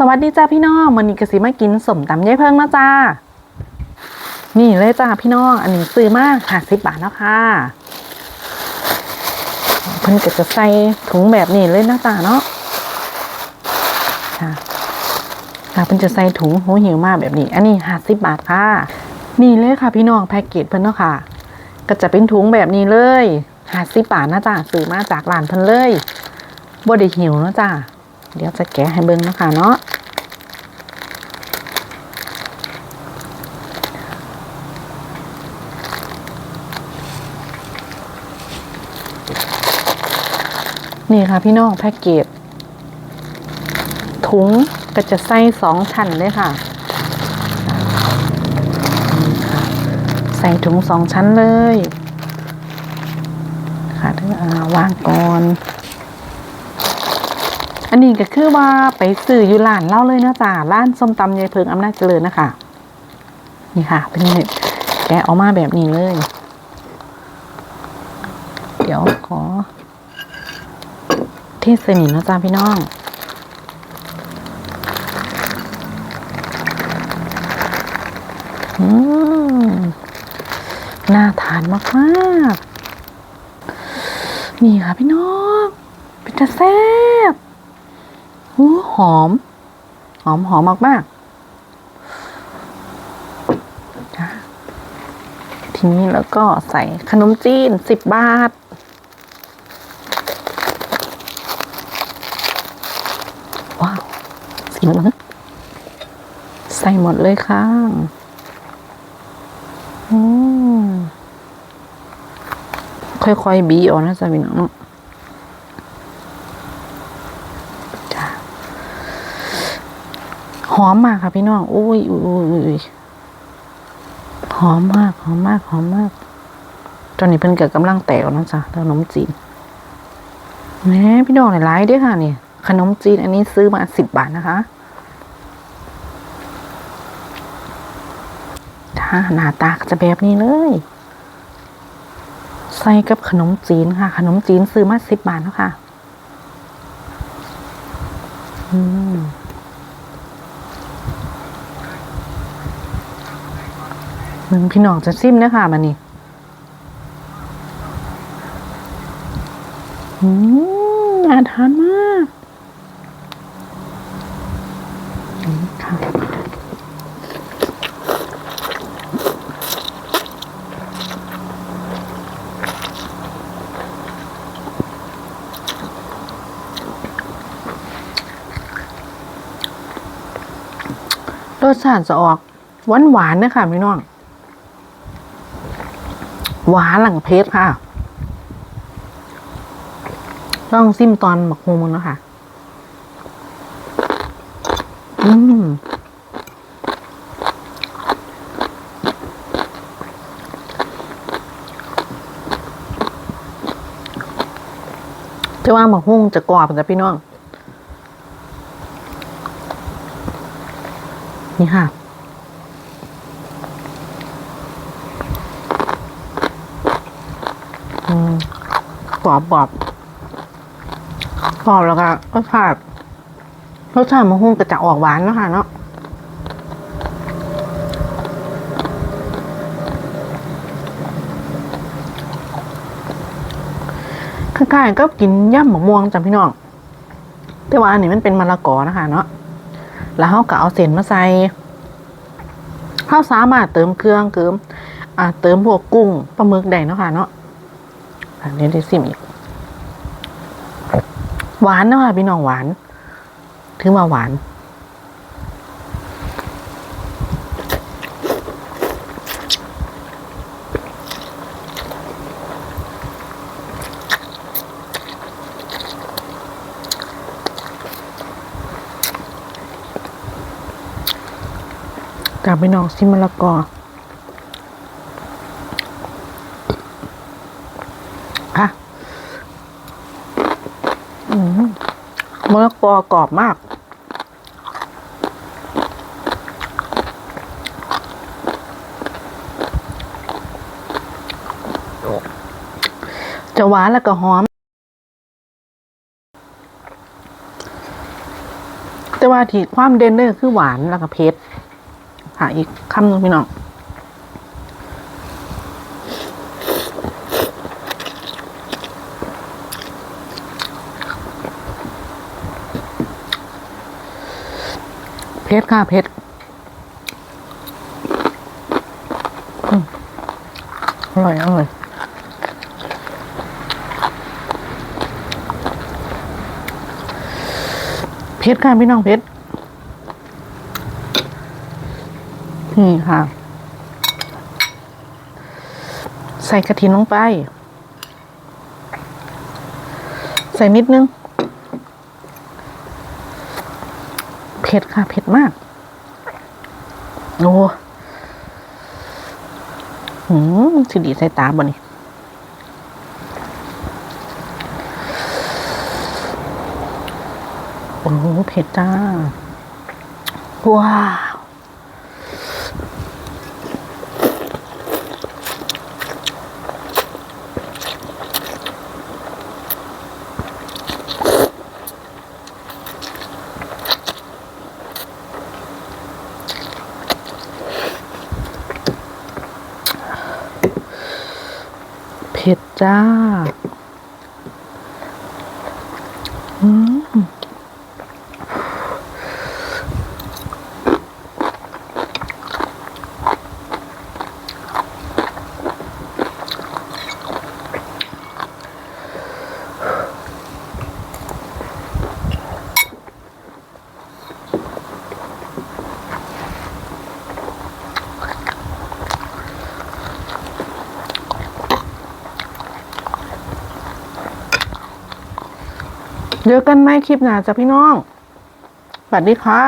สวัสดีจ้าพี่น้องมันนี้กสิมากินสมตำยายเพิ่งนะจ้า นี่เลยจ้าพี่น้อง อันนี้ซื้อมากห้าสิบบาทแล้วค่ะเพิ่นก็จะใส่ถุงแบบนี้เลยนะจ้าเนาะค่ะค่ะเพิ่นจะใส่ถุงหัวหิวมากแบบนี้ อันนี้ห้าสิบบาทค่ะ นี่เลยค่ะพี่น้องแพ็กเกจเพิ่นเนาะค่ะ ก็จะเป็นถุงแบบนี้เลยห้าสิบบาทนะจ้าซื้อมาจากร้านเพิ่นเลยบ่ได้หิวนะจ้า เดี๋ยวจะแกะให้เบิ่งเนาะคะเนาะนี่ค่ะพี่น้องแพ็กเกจถุงก็จะใส่สองชั้นเลยค่ะ ใส่ถุงสองชั้นเลย ค่ะถึงอ่าวางก่อน นนี้ก็คือว่าไปซื้ออยู่ร้านเล่าเลยนะจ๊ะร้านส้มตำยายเพิงอำนาจเจริญนะคะ นี่ค่ะ เป็นแบบแกะออกมาแบบนี้เลย เดี๋ยวขอที่สนิทนะจ๊ะพี่น้องอืมน่าทานมากๆนี่ค่ะพี่น้อง เป็นจะแซ่บ หหอม หอมหอมมากๆจ้ะทีนี้แล้วก็ใส่ขนมจีนสิบบาท ว้าวสีเหลืองใส่หมดเลยค่ะอืมค่อยๆบีเอานะจ๊ะพี่น้องเนาะจ้ะ หอมมากค่ะพี่น้องอุ้ยอุ้ยอุ้ยหอมมาก หอมมาก หอมมากตอนนี้เพิ่นเกิดกำลังแตกแล้วนะจ๊ะขนมจีนแหมพี่น้องหลายๆด้วยค่ะเนี่ยขนมจีนอันนี้ซื้อมาสิบบาทนะคะถ้าหน้าตาจะแบบนี้เลย ใส่กับขนมจีนค่ะ ขนมจีนซื้อมาสิบบาทแล้วค่ะ อืม มึงพี่น้องจะซิมนะคะมันนี่อืมน่าทานมากค่ะรสชาติจะออกหวานหวานๆนะคะพี่น้อง หวานหลังเพชรค่ะ ต้องซิมตอนหมักฮวงแล้วค่ะ อืมจะว่าหมักฮวงจะกรอบจ้ะพี่น้อง นี่ค่ะ อืม กรอบกรอบกรอบแล้วก็รสชาติรสชาติมะฮุ่งก็จะออกหวานเนาะค่ะเนาะคล้ายๆก็กินย่ำมะม่วงจ้ะพี่น้อง แต่ว่าอันนี้มันเป็นมะละกอนะคะเนาะ แล้วเขาก็เอาเส้นมาใส่เขาวสามารถเติมเครื่องเติม อ่า เติมพวกกุ้งปลาหมึกได้เนาะค่ะเนาะ อันนี้ได้ซิมอีก หวานนะค่ะพี่น้องหวาน ถือมาหวานกลับไปน้องซิมมะละกอ ค่ะมะละกอกรอบมาก จะหวานแล้วก็หอม แต่ว่าที่ความเด่นเนี่ยคือหวานแล้วก็เผ็ดค่ะอีกคำหนึงพี่น้อง เผ็ดค่ะเผ็ดอร่อย อร่อยเผ็ดค่ะพี่น้องเผ็ดนี่ค่ะ ใส่กระถินลงไป ใส่นิดนึง เผ็ดค่ะ เผ็ดมาก โอ้หืมสิดีใส่ตาบ่นี่โอ้โหเผ็ดจ้าว้า เผ็ดจ้า อืม เจอกันไหมคลิปหน้าจ้ะพี่น้องสวัสดีค่ะ